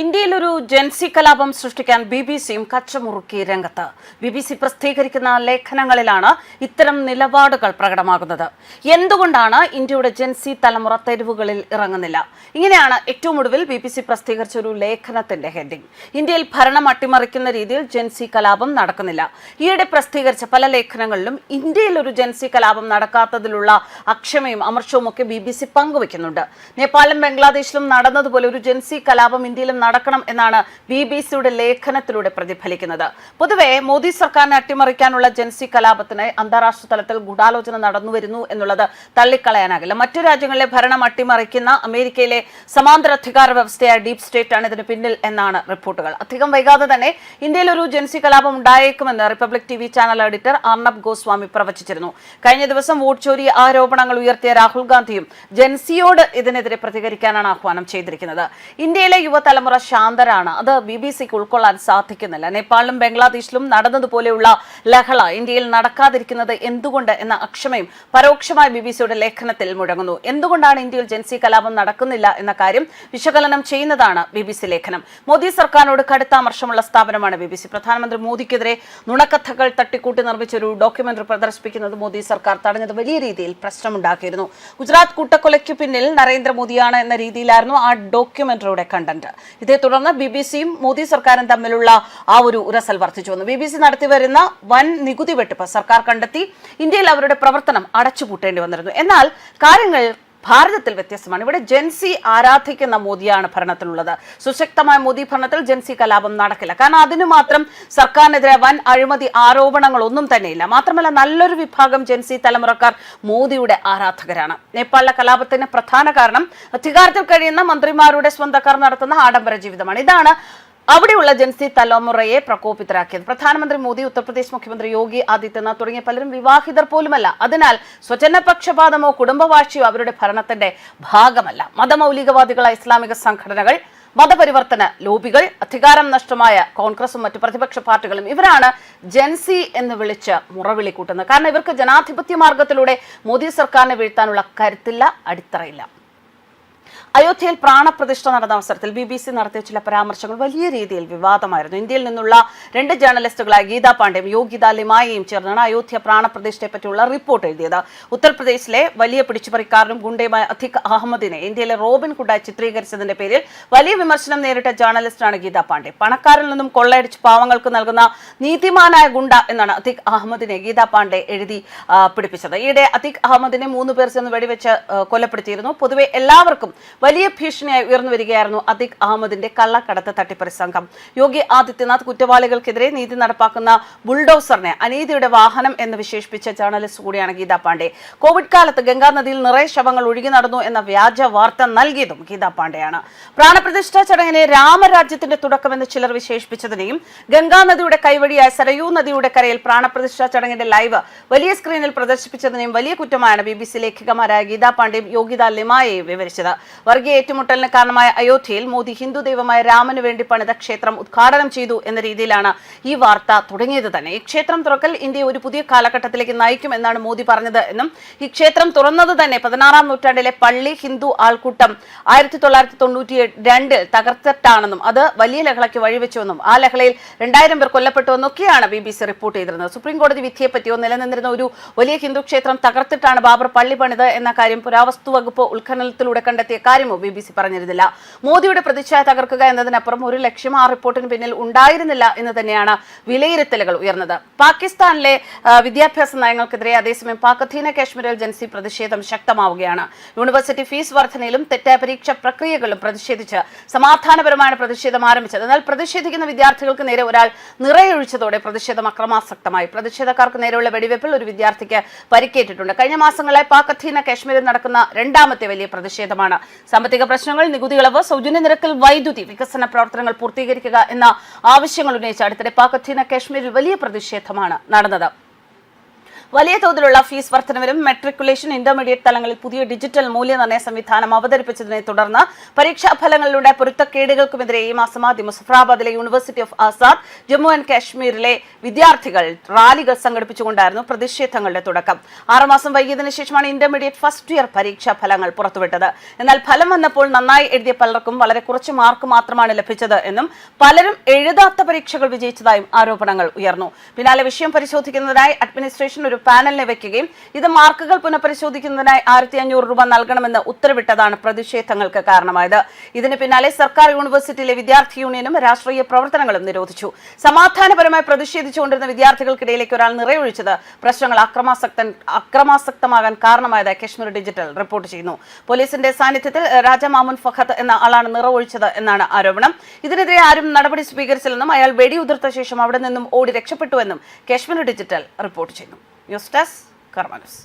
ഇന്ത്യയിൽ ഒരു ജൻസി കലാപം സൃഷ്ടിക്കാൻ ബി ബി സിയും കച്ചമുറുക്കി രംഗത്ത്. ബി ബി സി പ്രസിദ്ധീകരിക്കുന്ന ലേഖനങ്ങളിലാണ് ഇത്തരം നിലപാടുകൾ പ്രകടമാകുന്നത്. എന്തുകൊണ്ടാണ് ഇന്ത്യയുടെ ജൻസി തലമുറ തെരുവുകളിൽ ഇറങ്ങുന്നില്ല? ഇങ്ങനെയാണ് ഏറ്റവും ഒടുവിൽ ബി ബി സി പ്രസിദ്ധീകരിച്ച ഒരു ലേഖനത്തിന്റെ ഹെഡിംഗ് ഇന്ത്യയിൽ ഭരണം അട്ടിമറിക്കുന്ന രീതിയിൽ ജൻസി കലാപം നടക്കുന്നില്ല. ഈയിടെ പ്രസിദ്ധീകരിച്ച പല ലേഖനങ്ങളിലും ഇന്ത്യയിൽ ഒരു ജൻസി കലാപം നടക്കാത്തതിലുള്ള അക്ഷമയും അമർഷവും ഒക്കെ ബി ബി സി പങ്കുവെക്കുന്നുണ്ട് നേപ്പാളിലും ബംഗ്ലാദേശിലും നടന്നതുപോലെ ഒരു ജൻസി കലാപം ഇന്ത്യയിലും നടക്കണം എന്നാണ് ബി ബി സിയുടെ ലേഖനത്തിലൂടെ പ്രതിഫലിക്കുന്നത്. പൊതുവെ മോദി സർക്കാരിനെ അട്ടിമറിക്കാനുള്ള ജൻസി കലാപത്തിന് അന്താരാഷ്ട്ര തലത്തിൽ ഗൂഢാലോചന നടന്നു വരുന്നു എന്നുള്ളത് തള്ളിക്കളയാനാകില്ല. മറ്റു രാജ്യങ്ങളിലെ ഭരണം അട്ടിമറിക്കുന്ന അമേരിക്കയിലെ സമാന്തര അധികാര വ്യവസ്ഥയായ ഡീപ് സ്റ്റേറ്റ് ആണ് ഇതിന് പിന്നിൽ എന്നാണ് റിപ്പോർട്ടുകൾ. അധികം വൈകാതെ തന്നെ ഇന്ത്യയിൽ ഒരു ജൻസി കലാപം ഉണ്ടായേക്കുമെന്ന് Republic T V channel editor Arnab Goswami പ്രവചിച്ചിരുന്നു. കഴിഞ്ഞ ദിവസം വോട്ട് ചോരി ആരോപണങ്ങൾ ഉയർത്തിയ രാഹുൽ ഗാന്ധിയും ജൻസിയോട് ഇതിനെതിരെ പ്രതികരിക്കാനാണ് ആഹ്വാനം ചെയ്തിരിക്കുന്നത്. ഇന്ത്യയിലെ യുവതലമുറ ശാന്തരാണ്. അത് ബി ബി സിക്ക് ഉൾക്കൊള്ളാൻ സാധിക്കുന്നില്ല. നേപ്പാളിലും ബംഗ്ലാദേശിലും നടന്നതുപോലെയുള്ള ലഹള ഇന്ത്യയിൽ നടക്കാതിരിക്കുന്നത് എന്തുകൊണ്ട് എന്ന അക്ഷമയും പരോക്ഷമായ ബി ബി സിയുടെ ലേഖനത്തിൽ മുഴങ്ങുന്നു. എന്തുകൊണ്ടാണ് ഇന്ത്യയിൽ ജൻസി കലാപം നടക്കുന്നില്ല എന്ന കാര്യം വിശകലനം ചെയ്യുന്നതാണ് ബി ബി സി ലേഖനം. മോദി സർക്കാരിനോട് കടുത്ത അമർഷമുള്ള സ്ഥാപനമാണ് ബി ബി സി. പ്രധാനമന്ത്രി മോദിക്കെതിരെ നുണക്കഥകൾ തട്ടിക്കൂട്ടി നിർമ്മിച്ച ഒരു ഡോക്യുമെന്ററി പ്രദർശിപ്പിക്കുന്നത് മോദി സർക്കാർ തടഞ്ഞത് വലിയ രീതിയിൽ പ്രശ്നമുണ്ടാക്കിയിരുന്നു. ഗുജറാത്ത് കൂട്ടക്കൊലയ്ക്ക് പിന്നിൽ നരേന്ദ്രമോദിയാണ് എന്ന രീതിയിലായിരുന്നു ആ ഡോക്യുമെന്ററിയുടെ കണ്ടന്റ്. ഇതേ തുടർന്ന് ബി ബി സിയും മോദി സർക്കാരും തമ്മിലുള്ള ആ ഒരു ഉരസൽ വർദ്ധിച്ചു വന്നു. ബി ബി സി നടത്തിവരുന്ന വൻ നികുതി വെട്ടിപ്പ് സർക്കാർ കണ്ടെത്തി. ഇന്ത്യയിൽ അവരുടെ പ്രവർത്തനം അടച്ചുപൂട്ടേണ്ടി വന്നിരുന്നു. എന്നാൽ കാര്യങ്ങൾ ഭാരതത്തിൽ വ്യത്യസ്തമാണ്. ഇവിടെ ജെൻസി ആരാധിക്കുന്ന മോദിയാണ് ഭരണത്തിലുള്ളത്. സുശക്തമായ മോദി ഭരണത്തിൽ ജെൻസി കലാപം നടക്കില്ല. കാരണം അതിനു മാത്രം സർക്കാരിനെതിരെ വൻ അഴിമതി ആരോപണങ്ങൾ ഒന്നും തന്നെയില്ല. മാത്രമല്ല നല്ലൊരു വിഭാഗം ജെൻസി തലമുറക്കാർ മോദിയുടെ ആരാധകരാണ്. നേപ്പാളിലെ കലാപത്തിന് പ്രധാന കാരണം അധികാരത്തിൽ കഴിയുന്ന മന്ത്രിമാരുടെ സ്വന്തക്കാർ നടത്തുന്ന ആഡംബര ജീവിതമാണ്. ഇതാണ് അവിടെയുള്ള ജൻസി തലമുറയെ പ്രകോപിതരാക്കിയത്. പ്രധാനമന്ത്രി മോദി ഉത്തർപ്രദേശ് മുഖ്യമന്ത്രി യോഗി ആദിത്യനാഥ് തുടങ്ങിയ പലരും വിവാഹിതർ പോലുമല്ല. അതിനാൽ സ്വജനപക്ഷപാതമോ കുടുംബവാഴ്ചയോ അവരുടെ ഭരണത്തിന്റെ ഭാഗമല്ല. മതമൗലികവാദികളായ ഇസ്ലാമിക സംഘടനകൾ മതപരിവർത്തന ലോബികൾ അധികാരം നഷ്ടമായ കോൺഗ്രസും മറ്റു പ്രതിപക്ഷ പാർട്ടികളും ഇവരാണ് ജൻസി എന്ന് വിളിച്ച് മുറവിളി കൂട്ടുന്നത്. കാരണം ഇവർക്ക് ജനാധിപത്യ മാർഗത്തിലൂടെ മോദി സർക്കാരിനെ വീഴ്ത്താനുള്ള കരുത്തില്ല അടിത്തറയില്ല. അയോധ്യയിൽ പ്രാണപ്രതിഷ്ഠ നടന്ന അവസരത്തിൽ ബി ബി സി നടത്തിയ ചില പരാമർശങ്ങൾ വലിയ രീതിയിൽ വിവാദമായിരുന്നു. ഇന്ത്യയിൽ നിന്നുള്ള രണ്ട് ജേർണലിസ്റ്റുകളായ ഗീതാ പാണ്ഡ്യം യോഗിത ലിമായയും ചേർന്നാണ് അയോധ്യ പ്രാണപ്രതിഷ്ഠയെ പറ്റിയുള്ള റിപ്പോർട്ട് എഴുതിയത്. ഉത്തർപ്രദേശിലെ വലിയ പിടിച്ചുപറിക്കാരനും ഗുണ്ടയുമായ അധിക് അഹമ്മദിനെ ഇന്ത്യയിലെ റോബിൻ കുഡായി ചിത്രീകരിച്ചതിന്റെ പേരിൽ വലിയ വിമർശനം നേരിട്ട ജേർണലിസ്റ്റാണ് ഗീതാ പാണ്ഡ്യ. പണക്കാരിൽ നിന്നും കൊള്ളയടിച്ച് പാവങ്ങൾക്ക് നൽകുന്ന നീതിമാനായ ഗുണ്ട എന്നാണ് അധിക് അഹമ്മദിനെ ഗീതാ പാണ്ഡെ എഴുതി പിടിപ്പിച്ചത്. ഈയിടെ അധിക് അഹമ്മദിനെ മൂന്ന് പേർ ചെന്ന് വെടിവെച്ച് കൊലപ്പെടുത്തിയിരുന്നു. പൊതുവെ എല്ലാവർക്കും വലിയ ഭീഷണിയായി ഉയർന്നു വരികയായിരുന്നു അതിക് അഹമ്മദിന്റെ കള്ളക്കടത്ത് തട്ടിപ്പറി സംഘം യോഗി ആദിത്യനാഥ് കുറ്റവാളികൾക്കെതിരെ നീതി നടപ്പാക്കുന്ന ബുൾഡോസറിനെ അനീതിയുടെ വാഹനം എന്ന് വിശേഷിപ്പിച്ച ജേർണലിസ്റ്റ് കൂടിയാണ് ഗീതാ പാണ്ഡെ. കോവിഡ് കാലത്ത് ഗംഗാ നദിയിൽ നിറയെ ശവങ്ങൾ ഒഴുകി നടന്നു എന്ന വ്യാജ വാർത്ത നൽകിയതും ഗീതാ പാണ്ഡെയാണ്. പ്രാണപ്രതിഷ്ഠാ ചടങ്ങിനെ രാമരാജ്യത്തിന്റെ തുടക്കമെന്ന് ചിലർ വിശേഷിപ്പിച്ചതിനെയും ഗംഗാ നദിയുടെ കൈവഴിയായ സരയൂ നദിയുടെ കരയിൽ പ്രാണപ്രതിഷ്ഠാ ചടങ്ങിന്റെ ലൈവ് വലിയ സ്ക്രീനിൽ പ്രദർശിപ്പിച്ചതിനെയും വലിയ കുറ്റമായാണ് ബി ബി സി ലേഖികമാരായ ഗീതാ പാണ്ഡെയും യോഗിത ലിമായെയും വിവരിച്ചത്. വർഗീയ ഏറ്റുമുട്ടലിന് കാരണമായ അയോധ്യയിൽ മോദി ഹിന്ദു ദൈവമായ രാമന് വേണ്ടി പണിത ക്ഷേത്രം ഉദ്ഘാടനം ചെയ്തു എന്ന രീതിയിലാണ് ഈ വാർത്ത തുടങ്ങിയത് തന്നെ. ഈ ക്ഷേത്രം തുറക്കൽ ഇന്ത്യയെ ഒരു പുതിയ കാലഘട്ടത്തിലേക്ക് നയിക്കും എന്നാണ് മോദി പറഞ്ഞത് എന്നും ഈ ക്ഷേത്രം തുറന്നത് തന്നെ പതിനാറാം നൂറ്റാണ്ടിലെ പള്ളി ഹിന്ദു ആൾക്കൂട്ടം ആയിരത്തി തൊള്ളായിരത്തി തൊണ്ണൂറ്റി രണ്ടിൽ തകർത്തിട്ടാണെന്നും അത് വലിയ ലഹളയ്ക്ക് വഴിവെച്ചുവെന്നും ആ ലഹളയിൽ രണ്ടായിരം പേർ കൊല്ലപ്പെട്ടുവെന്നൊക്കെയാണ് ബി ബി സി റിപ്പോർട്ട് ചെയ്തിരുന്നത്. സുപ്രീം കോടതി വിധിയെ പറ്റിയോ നിലനിന്നിരുന്ന ഒരു വലിയ ഹിന്ദു ക്ഷേത്രം തകർത്തിട്ടാണ് ബാബർ പള്ളി പണിത് എന്ന കാര്യം പുരാവസ്തു വകുപ്പ് ഉത്ഖനനത്തിലൂടെ കണ്ടെത്തിയ കാര്യമോ ബി ബി സി പറഞ്ഞിരുന്നില്ല. മോദിയുടെ പ്രതിച്ഛായ തകർക്കുക എന്നതിനപ്പുറം ഒരു ലക്ഷ്യം ആ റിപ്പോർട്ടിന് പിന്നിൽ ഉണ്ടായിരുന്നില്ല എന്ന് തന്നെയാണ് വിലയിരുത്തലുകൾ ഉയർന്നത്. പാകിസ്ഥാനിലെ വിദ്യാഭ്യാസ നയങ്ങൾക്കെതിരെ അതേസമയം പാക് അധീന കാശ്മീരിൽ ജൻസി പ്രതിഷേധം ശക്തമാവുകയാണ്. യൂണിവേഴ്സിറ്റി ഫീസ് വർധനയിലും തെറ്റായ പരീക്ഷ പ്രക്രിയകളിലും പ്രതിഷേധിച്ച് സമാധാനപരമായ പ്രതിഷേധം ആരംഭിച്ചത്. എന്നാൽ പ്രതിഷേധിക്കുന്ന വിദ്യാർത്ഥികൾക്ക് നേരെ ഒരാൾ നിറയൊഴിച്ചതോടെ പ്രതിഷേധം അക്രമാസക്തമായി. പ്രതിഷേധക്കാർക്ക് നേരെയുള്ള വെടിവെപ്പിൽ ഒരു വിദ്യാർത്ഥിക്ക് പരിക്കേറ്റിട്ടുണ്ട്. കഴിഞ്ഞ മാസങ്ങളായി പാക് അധീന കാശ്മീരിൽ നടക്കുന്ന രണ്ടാമത്തെ വലിയ പ്രതിഷേധമാണ്. സാമ്പത്തിക പ്രശ്നങ്ങൾ നികുതി ഇളവ് സൗജന്യ നിരക്കിൽ വൈദ്യുതി വികസന പ്രവർത്തനങ്ങൾ പൂർത്തീകരിക്കുക എന്ന ആവശ്യങ്ങൾ ഉന്നയിച്ച് അടുത്തിടെ പാക് അധീന കാശ്മീരിൽ വലിയ പ്രതിഷേധമാണ് നടന്നത്. വലിയ തോതിലുള്ള ഫീസ് വർധനവിലും മെട്രിക്കുലേഷൻ ഇന്റർമീഡിയറ്റ് തലങ്ങളിൽ പുതിയ ഡിജിറ്റൽ മൂല്യനിർണയ സംവിധാനം അവതരിപ്പിച്ചതിനെ തുടർന്ന് പരീക്ഷാ ഫലങ്ങളിലൂടെ പൊരുത്തക്കേടുകൾക്കുമെതിരെ ഈ മാസം ആദ്യം മുസഫറാബാദിലെ university of Azad Jammu and കാശ്മീരിലെ വിദ്യാർത്ഥികൾ റാലികൾ സംഘടിപ്പിച്ചുകൊണ്ടായിരുന്നു പ്രതിഷേധങ്ങളുടെ തുടക്കം. ആറുമാസം വൈകിയതിനു ശേഷമാണ് ഇന്റർമീഡിയറ്റ് ഫസ്റ്റ് ഇയർ പരീക്ഷാ ഫലങ്ങൾ പുറത്തുവിട്ടത്. എന്നാൽ ഫലം വന്നപ്പോൾ നന്നായി എഴുതിയ പലർക്കും വളരെ കുറച്ച് മാർക്ക് മാത്രമാണ് ലഭിച്ചത് എന്നും പലരും എഴുതാത്ത പരീക്ഷകൾ വിജയിച്ചതായും ആരോപണങ്ങൾ ഉയർന്നു. പിന്നാലെ വിഷയം പരിശോധിക്കുന്നതിനായി അഡ്മിനിസ്ട്രേഷൻ ഒരു പാനലിനെ വെക്കുകയും ഇത് മാർക്കുകൾ പുനഃപരിശോധിക്കുന്നതിനായി ആയിരത്തി അഞ്ഞൂറ് രൂപ നൽകണമെന്ന് ഉത്തരവിട്ടതാണ് പ്രതിഷേധങ്ങൾക്ക് കാരണമായത്. ഇതിന് പിന്നാലെ സർക്കാർ യൂണിവേഴ്സിറ്റിയിലെ വിദ്യാർത്ഥി യൂണിയനും രാഷ്ട്രീയ പ്രവർത്തനങ്ങളും നിരോധിച്ചു. സമാധാനപരമായി പ്രതിഷേധിച്ചുകൊണ്ടിരുന്ന വിദ്യാർത്ഥികൾക്കിടയിലേക്ക് ഒരാൾ നിറയൊഴിച്ചത് പ്രശ്നങ്ങൾ അക്രമാസക്തൻ അക്രമാസക്തമാകാൻ കാരണമായതായി കശ്മീർ ഡിജിറ്റൽ റിപ്പോർട്ട് ചെയ്യുന്നു. പോലീസിന്റെ സാന്നിധ്യത്തിൽ രാജ മാമുൻ ഫഹദ് എന്ന ആളാണ് നിറവൊഴിച്ചത് എന്നാണ് ആരോപണം. ഇതിനെതിരെ ആരും നടപടി സ്വീകരിച്ചില്ലെന്നും അയാൾ വെടിയുതിർത്ത ശേഷം അവിടെ നിന്നും ഓടി രക്ഷപ്പെട്ടുവെന്നും കശ്മീർ ഡിജിറ്റൽ റിപ്പോർട്ട് ചെയ്യുന്നു. ന്യൂസ് ഡെസ്ക് കർമ്മ ന്യൂസ്